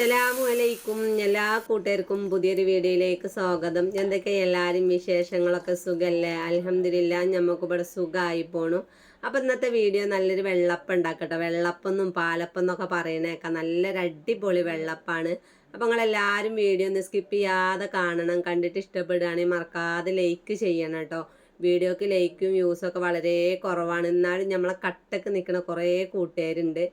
അസ്സലാമു അലൈക്കും എല്ലാ കൂട്ടുകാർക്കും പുതിയൊരു വീഡിയോയിലേക്ക് സ്വാഗതം. എന്തൊക്കെ എല്ലാവരും വിശേഷങ്ങളൊക്കെ സുഖല്ലേ? അലഹമില്ല നമുക്ക് ഇവിടെ സുഖമായി പോണു. അപ്പം ഇന്നത്തെ വീഡിയോ നല്ലൊരു വെള്ളപ്പം ഉണ്ടാക്കട്ടെ. വെള്ളപ്പൊന്നും പാലപ്പം എന്നൊക്കെ പറയണേക്കാം നല്ലൊരു അടിപൊളി വെള്ളപ്പാണ്. അപ്പം നിങ്ങളെല്ലാവരും വീഡിയോ ഒന്ന് സ്കിപ്പ് ചെയ്യാതെ കാണണം. കണ്ടിട്ട് ഇഷ്ടപ്പെടുകയാണെങ്കിൽ മറക്കാതെ ലൈക്ക് ചെയ്യണം കേട്ടോ. വീഡിയോക്ക് ലൈക്കും വ്യൂസും ഒക്കെ വളരെ കുറവാണ്. എന്നാലും നമ്മളെ കട്ടക്ക് നിൽക്കുന്ന കുറേ കൂട്ടുകാരുണ്ട്.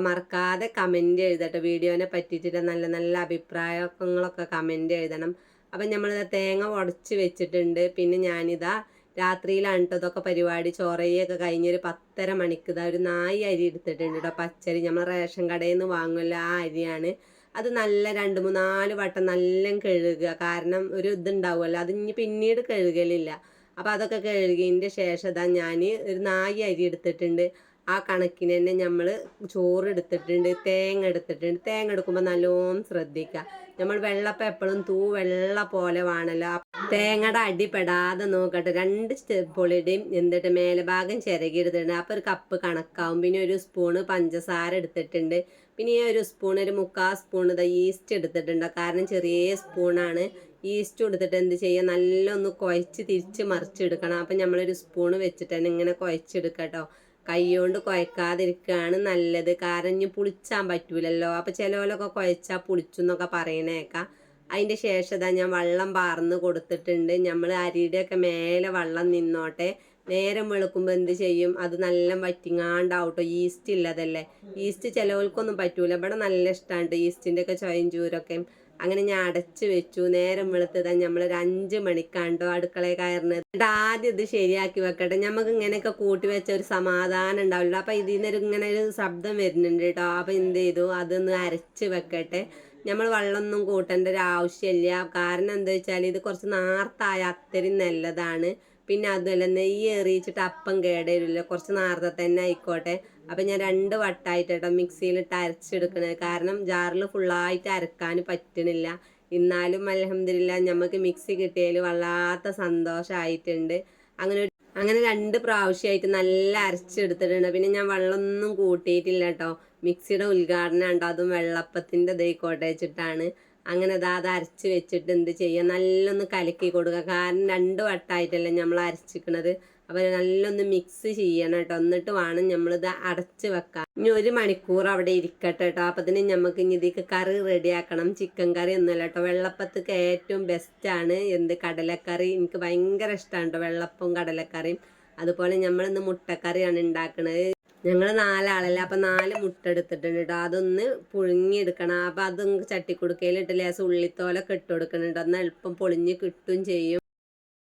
മറക്കാതെ കമന്റ് എഴുതട്ടെ. വീഡിയോനെ പറ്റിയിട്ട് നല്ല നല്ല അഭിപ്രായങ്ങളൊക്കെ കമന്റ് എഴുതണം. അപ്പം നമ്മളിത് തേങ്ങ ഉടച്ച് വെച്ചിട്ടുണ്ട്. പിന്നെ ഞാനിതാ രാത്രിയിലാണ് ഇതൊക്കെ പരിപാടി. ചോറയൊക്കെ കഴിഞ്ഞൊരു പത്തര മണിക്ക് ഇതാ ഒരു നായി അരി എടുത്തിട്ടുണ്ട് കേട്ടോ പച്ചരി. നമ്മൾ റേഷൻ കടയിൽ നിന്ന് വാങ്ങുമല്ലോ ആ അരിയാണ്. അത് നല്ല രണ്ട് മൂന്ന് നാല് വട്ടം നല്ല കഴുകുക. കാരണം ഒരു ഇതുണ്ടാവുമല്ലോ. അത് ഇനി പിന്നീട് കഴുകലില്ല. അപ്പോൾ അതൊക്കെ കഴുകിയതിന്റെ ശേഷം ഇതാ ഞാൻ ഒരു നായി അരി എടുത്തിട്ടുണ്ട്. ആ കണക്കിന് തന്നെ നമ്മൾ ചോറ് എടുത്തിട്ടുണ്ട് തേങ്ങ എടുത്തിട്ടുണ്ട്. തേങ്ങ എടുക്കുമ്പോൾ നല്ലോണം ശ്രദ്ധിക്കുക നമ്മൾ വെള്ളപ്പം എപ്പോഴും തൂ വെള്ള പോലെ വേണമല്ലോ തേങ്ങയുടെ അടിപ്പെടാതെ നോക്കട്ടെ. രണ്ട് പൊളിയുടെയും എന്നിട്ട് മേലഭാഗം ചിരകി എടുത്തിട്ടുണ്ട് അപ്പോൾ ഒരു കപ്പ് കണക്കാവും. പിന്നെ ഒരു സ്പൂണ് പഞ്ചസാര എടുത്തിട്ടുണ്ട്. പിന്നെ ഈ ഒരു സ്പൂൺ ഒരു മുക്കാൽ സ്പൂൺ ഇതാ ഈസ്റ്റ് എടുത്തിട്ടുണ്ട്. കാരണം ചെറിയ സ്പൂണാണ്. ഈസ്റ്റ് കൊടുത്തിട്ട് എന്ത് ചെയ്യുക നല്ല ഒന്ന് കുഴച്ച് തിരിച്ച് മറിച്ചെടുക്കണം അപ്പം നമ്മളൊരു സ്പൂണ് വെച്ചിട്ട് തന്നെ ഇങ്ങനെ കുഴച്ചെടുക്കാം കേട്ടോ കൈകൊണ്ട് കുഴക്കാതിരിക്കുകയാണ് നല്ലത്. കാരണം ഇനി പുളിച്ചാൻ പറ്റൂലല്ലോ. അപ്പോൾ ചിലവരൊക്കെ കുഴച്ചാൽ പുളിച്ചു എന്നൊക്കെ പറയണേക്കാം. അതിന്റെ ശേഷം ഇതാ ഞാൻ വെള്ളം പാർന്ന് കൊടുത്തിട്ടുണ്ട്. നമ്മൾ അരിയുടെയൊക്കെ മേലെ വെള്ളം നിന്നോട്ടെ. നേരം വെളുക്കുമ്പോൾ എന്ത് ചെയ്യും? അത് നല്ല വറ്റിങ്ങാണ്ടാവട്ടോ. ഈസ്റ്റ് ഇല്ലതല്ലേ? ഈസ്റ്റ് ചിലവർക്കൊന്നും പറ്റൂല. ഇവിടെ നല്ല ഇഷ്ടമാണ് ഈസ്റ്റിന്റെ ഒക്കെ ചൊയം ചൂരൊക്കെ. അങ്ങനെ ഞാൻ അടച്ചു വെച്ചു. നേരം വെളുത്തത് ഒരു അഞ്ച് മണിക്കാണ്ടോ അടുക്കളയിൽ കയറുന്നത്. എന്നിട്ട് ആദ്യം ഇത് ശരിയാക്കി വെക്കട്ടെ. നമുക്ക് ഇങ്ങനെയൊക്കെ കൂട്ടി വെച്ച ഒരു സമാധാനം ഉണ്ടാവില്ല. അപ്പം ഇതിൽ നിന്നൊരു ഇങ്ങനെ ഒരു ശബ്ദം വരുന്നുണ്ട് കേട്ടോ. അപ്പം എന്ത് ചെയ്തു? അതൊന്ന് അരച്ച് വെക്കട്ടെ. നമ്മൾ വെള്ളമൊന്നും കൂട്ടേണ്ട ഒരു ആവശ്യമില്ല. കാരണം എന്താ വെച്ചാൽ ഇത് കുറച്ച് നാർത്തായ അത്രയും നല്ലതാണ്. പിന്നെ അതുമല്ല നെയ്യ് എറിയിച്ചിട്ട് അപ്പം കേടരില്ല കുറച്ച് നാർത്ത തന്നെ ആയിക്കോട്ടെ. അപ്പം ഞാൻ രണ്ട് വട്ടായിട്ട് കേട്ടോ മിക്സിയിലിട്ട് അരച്ചെടുക്കണത്. കാരണം ജാറിൽ ഫുള്ളായിട്ട് അരക്കാൻ പറ്റണില്ല. എന്നാലും അലഹമില്ല നമുക്ക് മിക്സി കിട്ടിയതിൽ വല്ലാത്ത സന്തോഷമായിട്ടുണ്ട് അങ്ങനെ അങ്ങനെ രണ്ട് പ്രാവശ്യമായിട്ട് നല്ല അരച്ചെടുത്തിട്ടുണ്ട്. പിന്നെ ഞാൻ വെള്ളമൊന്നും കൂട്ടിയിട്ടില്ല കേട്ടോ മിക്സിയുടെ ഉദ്ഘാടനം ഉണ്ടോ അതും വെള്ളപ്പത്തിന്റെ ഇതായിക്കോട്ടെ വെച്ചിട്ടാണ്. അങ്ങനെ അതാ അത് അരച്ച് വെച്ചിട്ട് എന്ത് ചെയ്യുക നല്ലൊന്ന് കലക്കി കൊടുക്കുക. കാരണം രണ്ട് വട്ടമായിട്ടല്ലേ നമ്മൾ അരച്ചിക്കണത്. അപ്പോൾ നല്ലൊന്ന് മിക്സ് ചെയ്യണം കേട്ടോ. എന്നിട്ട് വേണം നമ്മളിത് അടച്ച് വെക്കാൻ. ഇനി ഒരു മണിക്കൂർ അവിടെ ഇരിക്കട്ടെ കേട്ടോ. അപ്പം തന്നെ നമുക്ക് ഇനി ഇതിക്ക് കറി റെഡിയാക്കണം ചിക്കൻ കറി ഒന്നുമല്ല കേട്ടോ. വെള്ളപ്പത്തൊക്കെ ഏറ്റവും ബെസ്റ്റാണ് എന്ത് കടലക്കറി? എനിക്ക് ഭയങ്കര ഇഷ്ടമാണ് കേട്ടോ വെള്ളപ്പവും കടലക്കറിയും. അതുപോലെ നമ്മളിന്ന് മുട്ടക്കറിയാണ് ഉണ്ടാക്കുന്നത് ഞങ്ങൾ നാലാളല്ലേ? അപ്പം നാല് മുട്ട എടുത്തിട്ടുണ്ട് കേട്ടോ. അതൊന്ന് പുഴുങ്ങിയെടുക്കണം. അപ്പം അതൊന്ന് ചട്ടിക്കുടുക്കയിലിട്ട് ലേസം ഉള്ളിത്തോലൊക്കെ ഇട്ട് കൊടുക്കണുണ്ട്. എന്നാൽ എളുപ്പം പൊളിഞ്ഞ് കിട്ടും ചെയ്യും.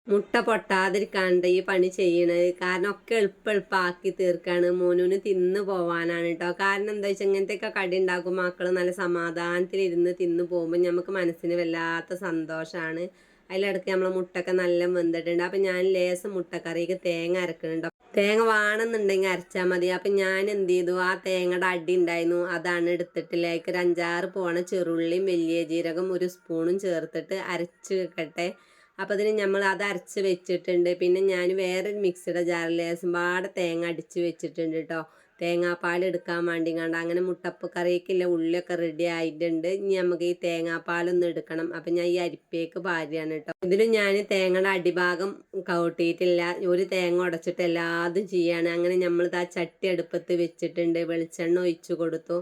മുട്ട പൊട്ടാതിരിക്കാണ്ട് ഈ പണി ചെയ്യണത് കാരണം ഒക്കെ എളുപ്പം എളുപ്പമാക്കി തീർക്കാണ്. മോനുവിന് തിന്ന് പോവാനാണ് കേട്ടോ കാരണം എന്താ വെച്ചാൽ ഇങ്ങനത്തെയൊക്കെ കടി ഉണ്ടാക്കും. മക്കൾ നല്ല സമാധാനത്തിലിരുന്ന് തിന്ന് പോകുമ്പോൾ നമുക്ക് മനസ്സിന് വല്ലാത്ത സന്തോഷമാണ് അതിലിടയ്ക്ക് നമ്മളെ മുട്ടൊക്കെ നല്ല വെന്തിട്ടുണ്ട്. അപ്പം ഞാൻ ലേസം മുട്ടക്കറിക്ക് തേങ്ങ അരക്കുന്നുണ്ട് തേങ്ങ വേണമെന്നുണ്ടെങ്കിൽ അരച്ചാൽ മതി. അപ്പം ഞാൻ എന്ത് ചെയ്തു? ആ തേങ്ങയുടെ അടി ഉണ്ടായിരുന്നു. അതാണ് എടുത്തിട്ടില്ലേക്ക് ഒരു അഞ്ചാറ് പോണ ചെറുള്ളിയും വലിയ ജീരകം ഒരു സ്പൂണും ചേർത്തിട്ട് അരച്ച് വെക്കട്ടെ. അപ്പോൾ അതിന് നമ്മൾ അത് അരച്ച് വെച്ചിട്ടുണ്ട്. പിന്നെ ഞാൻ വേറൊരു മിക്സിയുടെ ജാറിൽ ഒരുപാട് പാടെ തേങ്ങ അടിച്ച് വെച്ചിട്ടുണ്ട് കേട്ടോ തേങ്ങാപ്പാൽ എടുക്കാൻ വേണ്ടി കണ്ട അങ്ങനെ മുട്ടപ്പ് കറിയൊക്കെയുള്ള ഉള്ളിയൊക്കെ റെഡി ആയിട്ടുണ്ട്. ഇനി നമുക്ക് ഈ തേങ്ങാപ്പാലൊന്ന് എടുക്കണം. അപ്പം ഞാൻ ഈ അരിപ്പേക്ക് പാരുകയാണ് കേട്ടോ ഇതിലും ഞാൻ തേങ്ങയുടെ അടിഭാഗം കൗട്ടിയിട്ടില്ല. ഒരു തേങ്ങ ഉടച്ചിട്ട് എല്ലാതും ചെയ്യാണ്. അങ്ങനെ നമ്മൾ ആ ചട്ടി അടുപ്പത്ത് വെച്ചിട്ടുണ്ട്. വെളിച്ചെണ്ണ ഒഴിച്ചു കൊടുത്തു.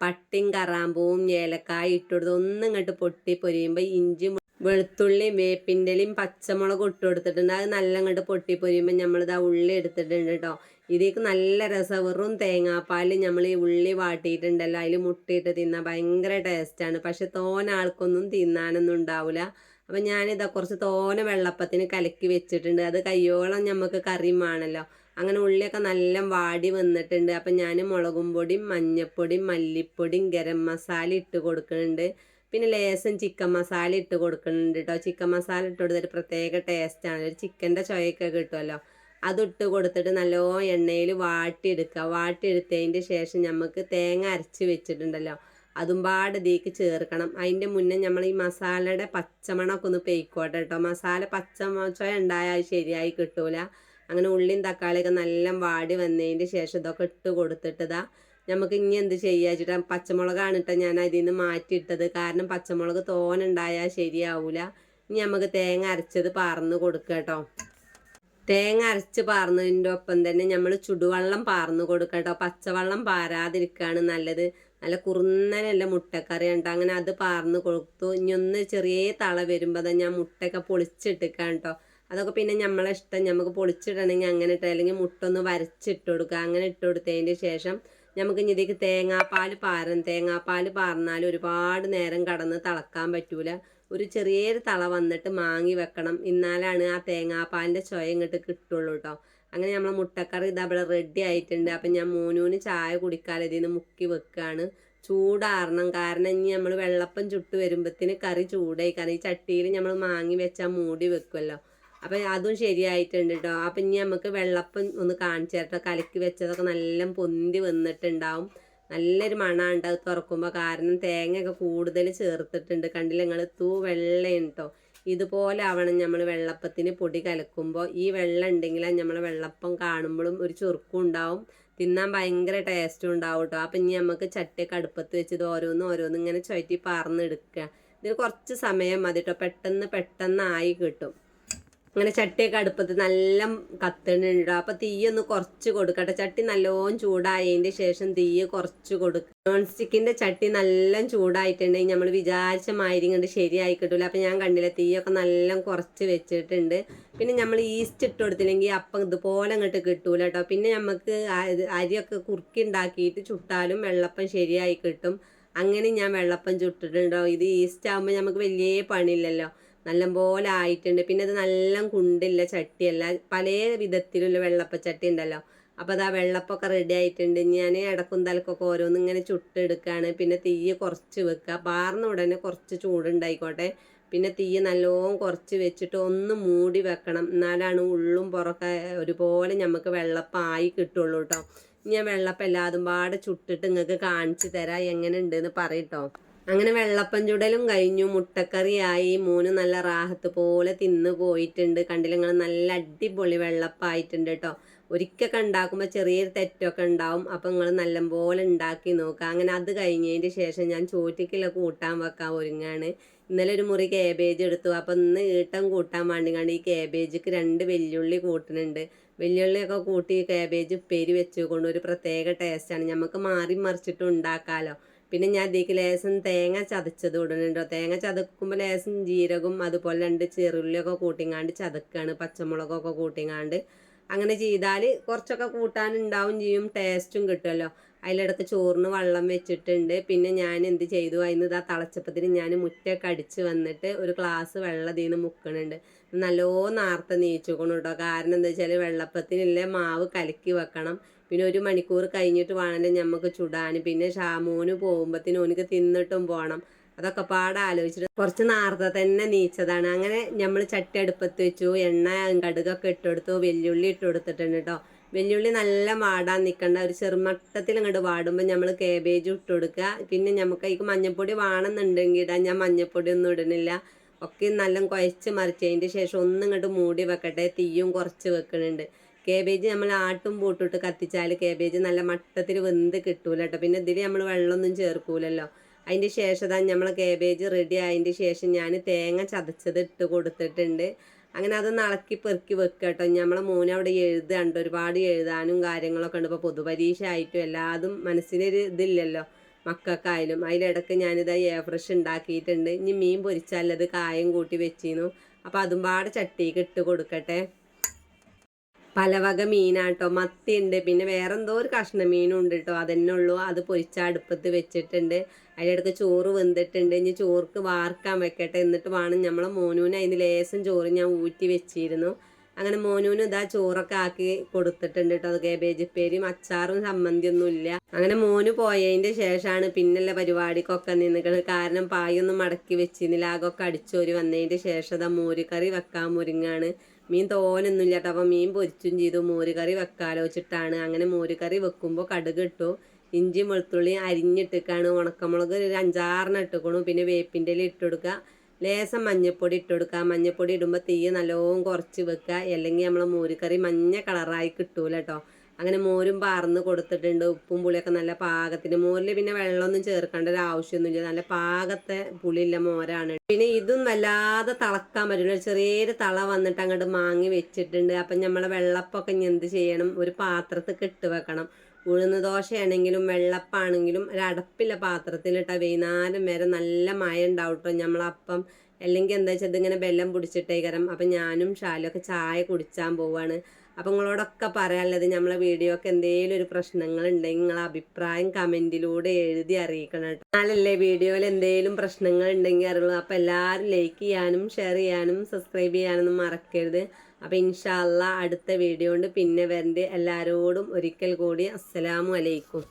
പട്ടിയും കറാമ്പൂവും ഏലക്കായ ഇട്ടുകൊടുത്തു ഒന്നും ഇങ്ങോട്ട് പൊട്ടി പൊരിയുമ്പോൾ ഇഞ്ചി വെളുത്തുള്ളിയും വേപ്പിന്റെലയും പച്ചമുളക് ഇട്ട് കൊടുത്തിട്ടുണ്ട്. അത് നല്ല അങ്ങോട്ട് പൊട്ടി പൊരിയുമ്പോൾ നമ്മളിത് ആ ഉള്ളി എടുത്തിട്ടുണ്ട് കേട്ടോ ഇതിലേക്ക് നല്ല രസം. വെറും തേങ്ങാപ്പാൽ നമ്മൾ ഈ ഉള്ളി വാട്ടിയിട്ടുണ്ടല്ലോ അതിൽ മുട്ടിയിട്ട് തിന്നാൻ ഭയങ്കര ടേസ്റ്റാണ്. പക്ഷെ തോന ആൾക്കൊന്നും തിന്നാനൊന്നും ഉണ്ടാവില്ല അപ്പം ഞാനിതാ കുറച്ച് തോന വെള്ളപ്പത്തിന് കലക്കി വെച്ചിട്ടുണ്ട്. അത് കയ്യോളം നമുക്ക് കറിയും വേണമല്ലോ അങ്ങനെ ഉള്ളിയൊക്കെ നല്ല വാടി വന്നിട്ടുണ്ട്. അപ്പം ഞാൻ മുളകും പൊടിയും മഞ്ഞപ്പൊടിയും മല്ലിപ്പൊടിയും ഗരം മസാല ഇട്ട് കൊടുക്കുന്നുണ്ട് പിന്നെ ലേസം ചിക്കൻ മസാല ഇട്ട് കൊടുക്കുന്നുണ്ട് കേട്ടോ ചിക്കൻ മസാല ഇട്ട് കൊടുത്തിട്ട് പ്രത്യേക ടേസ്റ്റാണ് ഒരു ചിക്കന്റെ ചൊയൊക്കെ കിട്ടുമല്ലോ അതിട്ട് കൊടുത്തിട്ട് നല്ലോ എണ്ണയിൽ വാട്ടിയെടുക്കുക. വാട്ടിയെടുത്തതിന്റെ ശേഷം നമുക്ക് തേങ്ങ അരച്ച് വെച്ചിട്ടുണ്ടല്ലോ. അതും പാട് ഇതിലേക്ക് ചേർക്കണം. അതിന്റെ മുന്നേ നമ്മൾ ഈ മസാലയുടെ പച്ചമണമൊക്കെ ഒന്ന് പെയ്ക്കോട്ടെ കേട്ടോ മസാല പച്ചമൊച്ച ഉണ്ടായാൽ ശരിയായി കിട്ടൂല. അങ്ങനെ ഉള്ളിയും തക്കാളിയൊക്കെ നല്ല വാടി വന്നതിന്റെ ശേഷം ഇതൊക്കെ ഇട്ട് കൊടുത്തിട്ട് ഇതാ നമുക്ക് ഇനി എന്ത് ചെയ്യുക പച്ചമുളകാണ് കേട്ടോ ഞാൻ അതിൽ നിന്ന് മാറ്റിയിട്ടത്. കാരണം പച്ചമുളക് തോനുണ്ടായാൽ ശരിയാവൂല. ഇനി നമുക്ക് തേങ്ങ അരച്ചത് പാർന്ന് കൊടുക്കുക കേട്ടോ തേങ്ങ അരച്ച് പാർന്നതിന്റെ ഒപ്പം തന്നെ നമ്മൾ ചുടുവെള്ളം പാർന്ന് കൊടുക്കുക കേട്ടോ പച്ചവെള്ളം പാരാതിരിക്കുകയാണ് നല്ലത്. നല്ല കുറുന്നനല്ല മുട്ടക്കറി ഉണ്ട് അങ്ങനെ അത് പാർന്ന് കൊടുത്തു. ഇനി ഒന്ന് ചെറിയ തള വരുമ്പോൾ തന്നെ ഞാൻ മുട്ടയൊക്കെ പൊളിച്ചിട്ടിക്കാൻ കേട്ടോ അതൊക്കെ പിന്നെ നമ്മളെ ഇഷ്ടം. നമുക്ക് പൊളിച്ചിടണമെങ്കിൽ അങ്ങനെ ഇട്ട് അല്ലെങ്കിൽ മുട്ട ഒന്ന് വരച്ചിട്ട് കൊടുക്കുക അങ്ങനെ ഇട്ട് കൊടുത്തതിന്റെ ശേഷം നമുക്ക് ഇനി ഇതിലേക്ക് തേങ്ങാപ്പാൽ പാരം തേങ്ങാപ്പാൽ പാർന്നാൽ ഒരുപാട് നേരം കടന്ന് തിളക്കാൻ പറ്റൂല. ഒരു ചെറിയൊരു തള വന്നിട്ട് മാങ്ങി വെക്കണം. എന്നാലാണ് ആ തേങ്ങാപ്പാലിന്റെ ചുയ ഇങ്ങോട്ട് കിട്ടുള്ളൂ കേട്ടോ അങ്ങനെ നമ്മളെ മുട്ടക്കറി ഇത് അവിടെ റെഡി ആയിട്ടുണ്ട്. അപ്പം ഞാൻ മൂന്നൂന് ചായ കുടിക്കാതെ ഇതിന് മുക്കി വെക്കുകയാണ് ചൂടാറണം. കാരണം ഇനി നമ്മൾ വെള്ളപ്പം ചുട്ട് വരുമ്പോഴത്തേന് കറി ചൂടായി. കാരണം ഈ ചട്ടിയിൽ നമ്മൾ മാങ്ങി വെച്ചാൽ മൂടി വെക്കുമല്ലോ. അപ്പം അതും ശരിയായിട്ടുണ്ട് കേട്ടോ അപ്പം ഇനി നമുക്ക് വെള്ളപ്പം ഒന്ന് കാണിച്ചു തരട്ടോ കലക്കി വെച്ചതൊക്കെ നല്ല പൊന്തി വന്നിട്ടുണ്ടാവും. നല്ലൊരു മണമുണ്ട് അത് തുറക്കുമ്പോൾ കാരണം തേങ്ങയൊക്കെ കൂടുതൽ ചേർത്തിട്ടുണ്ട്. കണ്ടില്ല നിങ്ങൾ തൂ വെള്ളയാണ് കേട്ടോ ഇതുപോലെ ആവണം നമ്മൾ വെള്ളപ്പത്തിന് പൊടി കലക്കുമ്പോൾ ഈ വെള്ളം ഉണ്ടെങ്കിൽ നമ്മൾ വെള്ളപ്പം കാണുമ്പോഴും ഒരു ചെറുക്കും ഉണ്ടാവും. തിന്നാൻ ഭയങ്കര ടേസ്റ്റും ഉണ്ടാവും കേട്ടോ അപ്പം ഇനി നമുക്ക് ചട്ടി കടുപ്പത്ത് വെച്ച് ഇത് ഓരോന്ന് ഓരോന്ന് ഇങ്ങനെ ചുറ്റി പറന്നെടുക്കുക ഇതിന് കുറച്ച് സമയം മതി കേട്ടോ പെട്ടെന്ന് പെട്ടെന്ന് ആയി കിട്ടും. അങ്ങനെ ചട്ടിയൊക്കെ അടുപ്പത്ത് നല്ല കത്തണുണ്ട് അപ്പോൾ തീയൊന്ന് കുറച്ച് കൊടുക്കട്ടെ ചട്ടി നല്ലോണം ചൂടായതിന്റെ ശേഷം തീയ് കുറച്ച് കൊടുക്കുക നോൺ സ്റ്റിക്കിന്റെ ചട്ടി നല്ല ചൂടായിട്ടുണ്ടെങ്കിൽ നമ്മൾ വിചാരിച്ച മാതിരി ശരിയായി കിട്ടില്ല അപ്പം ഞാൻ കണ്ടില്ല തീയൊക്കെ നല്ല കുറച്ച് വെച്ചിട്ടുണ്ട്. പിന്നെ നമ്മൾ ഈസ്റ്റ് ഇട്ട് കൊടുത്തില്ലെങ്കിൽ അപ്പം ഇതുപോലെ അങ്ങോട്ട് കിട്ടൂല കേട്ടോ. പിന്നെ നമുക്ക് അരിയൊക്കെ കുറുക്കി ഉണ്ടാക്കിയിട്ട് ചുട്ടാലും വെള്ളപ്പം ശരിയായി കിട്ടും. അങ്ങനെ ഞാൻ വെള്ളപ്പം ചുട്ടിട്ടുണ്ടോ? ഇത് ഈസ്റ്റ് ആകുമ്പോൾ നമുക്ക് വലിയ പണിയില്ലല്ലോ. നല്ലപോലെ ആയിട്ടുണ്ട്. പിന്നെ അത് നല്ല കുണ്ടില്ല ചട്ടിയല്ല. പല വിധത്തിലുള്ള വെള്ളപ്പച്ചട്ടി ഉണ്ടല്ലോ. അപ്പോൾ അത് ആ വെള്ളപ്പൊക്കെ റെഡി ആയിട്ടുണ്ട്. ഞാൻ ഇടക്കും തലക്കൊക്കെ ഓരോന്ന് ഇങ്ങനെ ചുട്ടെടുക്കുകയാണ് പിന്നെ തീ കുറച്ച് വെക്കുക പാർന്ന ഉടനെ കുറച്ച് ചൂടുണ്ടായിക്കോട്ടെ. പിന്നെ തീ നല്ലോണം കുറച്ച് വെച്ചിട്ട് ഒന്ന് മൂടി വെക്കണം. എന്നാലാണ് ഉള്ളും പുറക്കെ ഒരുപോലെ നമുക്ക് വെള്ളപ്പായി കിട്ടുള്ളൂ കേട്ടോ ഞാൻ വെള്ളപ്പം എല്ലാതും പാടെ ചുട്ടിട്ട് നിങ്ങൾക്ക് കാണിച്ചു തരാം. എങ്ങനെ ഉണ്ടെന്ന് പറയട്ടോ അങ്ങനെ വെള്ളപ്പം ചുടലും കഴിഞ്ഞു മുട്ടക്കറിയായി. മൂന്ന് നല്ല റാഹത്ത് പോലെ തിന്ന് പോയിട്ടുണ്ട്. കണ്ടില്ല? നല്ല അടിപൊളി വെള്ളപ്പായിട്ടുണ്ട് കേട്ടോ ഒരിക്കലൊക്കെ ഉണ്ടാക്കുമ്പോൾ ചെറിയൊരു തെറ്റൊക്കെ ഉണ്ടാവും. അപ്പം നിങ്ങൾ നല്ലപോലെ ഉണ്ടാക്കി നോക്കുക അങ്ങനെ അത് കഴിഞ്ഞതിന് ശേഷം ഞാൻ ചോറ്റിക്കുള്ള കൂട്ടാൻ വെക്കാൻ ഒരുങ്ങാണ്. ഇന്നലെ ഒരു മുറി കേബേജ് എടുത്തു. അപ്പം ഇന്ന് ഈട്ടം കൂട്ടാൻ വേണ്ടി കണ്ട് ഈ കേബേജിക്ക് രണ്ട് വെല്ലുള്ളി കൂട്ടുന്നുണ്ട് വെല്ലുള്ളിയൊക്കെ കൂട്ടി കേബേജ് ഉപ്പേരി വെച്ചുകൊണ്ട് ഒരു പ്രത്യേക ടേസ്റ്റാണ് നമുക്ക് മാറി മറിച്ചിട്ട് ഉണ്ടാക്കാമല്ലോ പിന്നെ ഞാൻ ഇതിലേക്ക് ലേശം തേങ്ങ ചതച്ചത് ഇടുന്നുണ്ടോ തേങ്ങ ചതക്കുമ്പോൾ ലേശം ജീരകം അതുപോലെ രണ്ട് ചെറുള്ളിയൊക്കെ കൂട്ടിങ്ങാണ്ട് ചതക്കാണ്. പച്ചമുളകൊക്കെ കൂട്ടിങ്ങാണ്ട് അങ്ങനെ ചെയ്താൽ കുറച്ചൊക്കെ കൂട്ടാനുണ്ടാവും ചെയ്യും ടേസ്റ്റും കിട്ടുമല്ലോ അതിലിടക്ക് ചോറിന് വെള്ളം വെച്ചിട്ടുണ്ട്. പിന്നെ ഞാൻ എന്ത് ചെയ്തു? അതിന് ഇതാ തിളച്ചപ്പത്തിന് ഞാൻ മുറ്റൊക്കെ അടിച്ച് വന്നിട്ട് ഒരു ഗ്ലാസ് വെള്ളം ഇതിൽ നിന്ന് മുക്കണുണ്ട്. നല്ലോ നാർത്ത നീച്ചുക്കണം കേട്ടോ കാരണം എന്താ വെച്ചാൽ വെള്ളപ്പത്തിനുള്ള മാവ് കലക്കി വെക്കണം. പിന്നെ ഒരു മണിക്കൂർ കഴിഞ്ഞിട്ട് വേണമെങ്കിൽ നമുക്ക് ചുടാൻ പിന്നെ ഷാമൂന് പോകുമ്പോഴത്തേനും ഓനിക്ക് തിന്നിട്ടും പോകണം അതൊക്കെ പാടെ ആലോചിച്ചിട്ട് കുറച്ച് നേരത്തെ തന്നെ നീച്ചതാണ്. അങ്ങനെ നമ്മൾ ചട്ടി അടുപ്പത്ത് വെച്ചു എണ്ണ കടുകൊക്കെ ഇട്ടെടുത്തു വെല്ലുള്ളി ഇട്ട് കൊടുത്തിട്ടുണ്ട് കേട്ടോ വെല്ലുള്ളി നല്ല വാടാൻ നിൽക്കണ്ട ഒരു ചെറുമട്ടത്തിൽ അങ്ങോട്ട് വാടുമ്പോൾ നമ്മൾ കേബേജ് ഇട്ട് കൊടുക്കുക പിന്നെ നമുക്ക് അതിക്ക് മഞ്ഞപ്പൊടി വേണമെന്നുണ്ടെങ്കിൽ ഇടാൻ ഞാൻ മഞ്ഞപ്പൊടി ഒന്നും ഇടുന്നില്ല. ഒക്കെ നല്ല കുഴച്ച് മറിച്ചതിന്റെ ശേഷം ഒന്നും ഇങ്ങോട്ട് മൂടി വെക്കട്ടെ. തീയും കുറച്ച് വെക്കുന്നുണ്ട് കേബേജ് നമ്മൾ ആട്ടും പൂട്ടിട്ട് കത്തിച്ചാൽ കേബേജ് നല്ല മട്ടത്തിൽ വെന്ത് കിട്ടൂല കേട്ടോ പിന്നെ ഇതിൽ നമ്മൾ വെള്ളമൊന്നും ചേർക്കൂലല്ലോ. അതിന്റെ ശേഷം തന്നെ നമ്മൾ കേബേജ് റെഡി ആയതിന്റെ ശേഷം ഞാൻ തേങ്ങ ചതച്ചത് ഇട്ട് കൊടുത്തിട്ടുണ്ട്. അങ്ങനെ അത് ഇളക്കി പെറുക്കി വെക്കുക കേട്ടോ നമ്മളെ മോനെ അവിടെ എഴുതുകയുണ്ട് ഒരുപാട് എഴുതാനും കാര്യങ്ങളൊക്കെ ഉണ്ട്. ഇപ്പോൾ പൊതുപരീക്ഷ ആയിട്ടും എല്ലാതും മനസ്സിനൊരു ഇതില്ലല്ലോ. മക്കൾക്കായാലും. അതിലിടക്ക് ഞാനിത് എ ഫ്രഷ് ഉണ്ടാക്കിയിട്ടുണ്ട്. ഇനി മീൻ പൊരിച്ചാലത് കായം കൂട്ടി വെച്ചിരുന്നു. അപ്പോൾ അതും പാടെ ചട്ടിക്ക് ഇട്ട് കൊടുക്കട്ടെ. പല വക മീനാട്ടോ. മത്തി ഉണ്ട് പിന്നെ വേറെ എന്തോ ഒരു കഷ്ണ മീനും ഉണ്ട് കേട്ടോ അതന്നെ ഉള്ളൂ അത് പൊരിച്ച അടുപ്പത്ത് വെച്ചിട്ടുണ്ട്. അതിലിടക്ക് ചോറ് വെന്തിട്ടുണ്ട്. ഇനി ചോർക്ക് വാർക്കാൻ വെക്കട്ടെ. എന്നിട്ട് വേണം നമ്മളെ മോനൂന് അതിന് ലേശം ചോറ് ഞാൻ ഊറ്റി വെച്ചിരുന്നു. അങ്ങനെ മോനൂന് ഇതാ ചോറൊക്കെ ആക്കി കൊടുത്തിട്ടുണ്ട് കേട്ടോ. അത് കേബേജ് പേരും അച്ചാറും സംബന്ധിയൊന്നും ഇല്ല അങ്ങനെ മോന് പോയതിന്റെ ശേഷമാണ് പിന്നല്ല പരിപാടിക്കൊക്കെ നിന്നിക്കണത്. കാരണം പായൊന്നും മടക്കി വെച്ചിരുന്നില്ല. ആകൊക്കെ അടിച്ചോരി വന്നതിന്റെ ശേഷം അതാ മോരുകറി വെക്കാൻ മുരിങ്ങാണ് മീൻ തോനൊന്നുമില്ല കേട്ടോ അപ്പോൾ മീൻ പൊരിച്ചും ചെയ്തു. മോരുകറി വെക്കാലോ വെച്ചിട്ടാണ് അങ്ങനെ മോരുകറി വെക്കുമ്പോൾ കടുക് ഇട്ടു. ഇഞ്ചി വെളുത്തുള്ളി അരിഞ്ഞിട്ടിക്കാണ്. ഉണക്കമുളക് ഒരു അഞ്ചാറിന് ഇട്ടുക്കണു. പിന്നെ വേപ്പിന്റെ ഇല ഇട്ട് കൊടുക്കുക. ലേസം മഞ്ഞപ്പൊടി ഇട്ട് കൊടുക്കുക. മഞ്ഞപ്പൊടി ഇടുമ്പോൾ തീ നല്ലോണം കുറച്ച് വെക്കുക. അല്ലെങ്കിൽ മോര് മോരുകറി മഞ്ഞ കളറായി കിട്ടൂല കേട്ടോ അങ്ങനെ മോരും പാർന്ന് കൊടുത്തിട്ടുണ്ട്. ഉപ്പും പുളിയൊക്കെ നല്ല പാകത്തിന്. മോരിൽ പിന്നെ വെള്ളമൊന്നും ചേർക്കേണ്ട ഒരു ആവശ്യമൊന്നുമില്ല. നല്ല പാകത്തെ പുളിയുള്ള മോരാണ്. പിന്നെ ഇതും വല്ലാതെ തിളക്കാൻ പറ്റില്ല. ഒരു ചെറിയൊരു തള വന്നിട്ട് അങ്ങോട്ട് മാങ്ങി വെച്ചിട്ടുണ്ട്. അപ്പം നമ്മളെ വെള്ളപ്പൊക്കെ ഇനി എന്ത് ചെയ്യണം? ഒരു പാത്രത്തിൽ ഇട്ട് വെക്കണം. ഉഴുന്ന് ദോശയാണെങ്കിലും വെള്ളപ്പാണെങ്കിലും ഒരു അടപ്പില്ല പാത്രത്തിലിട്ട വൈകുന്നേരം വരെ നല്ല മഴ ഉണ്ടാവും കേട്ടോ നമ്മളപ്പം അല്ലെങ്കിൽ എന്താ വെച്ചാൽ ഇതിങ്ങനെ ബെല്ലം പിടിച്ചിട്ടേക്കരം അപ്പം ഞാനും ഷാലൊക്കെ ചായ കുടിച്ചാൻ പോവാണ്. അപ്പം നിങ്ങളോടൊക്കെ പറയാനുള്ളത് നമ്മളെ വീഡിയോ ഒക്കെ എന്തെങ്കിലും ഒരു പ്രശ്നങ്ങൾ ഉണ്ടെങ്കിൽ നിങ്ങളെ അഭിപ്രായം കമന്റിലൂടെ എഴുതി അറിയിക്കണം കേട്ടോ. എന്നാലല്ലേ വീഡിയോയിൽ എന്തെങ്കിലും പ്രശ്നങ്ങൾ ഉണ്ടെങ്കിൽ അറിയുള്ളൂ. അപ്പം എല്ലാവരും ലൈക്ക് ചെയ്യാനും ഷെയർ ചെയ്യാനും സബ്സ്ക്രൈബ് ചെയ്യാനൊന്നും മറക്കരുത്. അപ്പം ഇൻഷാല്ല അടുത്ത വീഡിയോ കൊണ്ട് പിന്നെ വരണ്ട്. എല്ലാവരോടും ഒരിക്കൽ കൂടി അസ്സലാമു അലൈക്കും.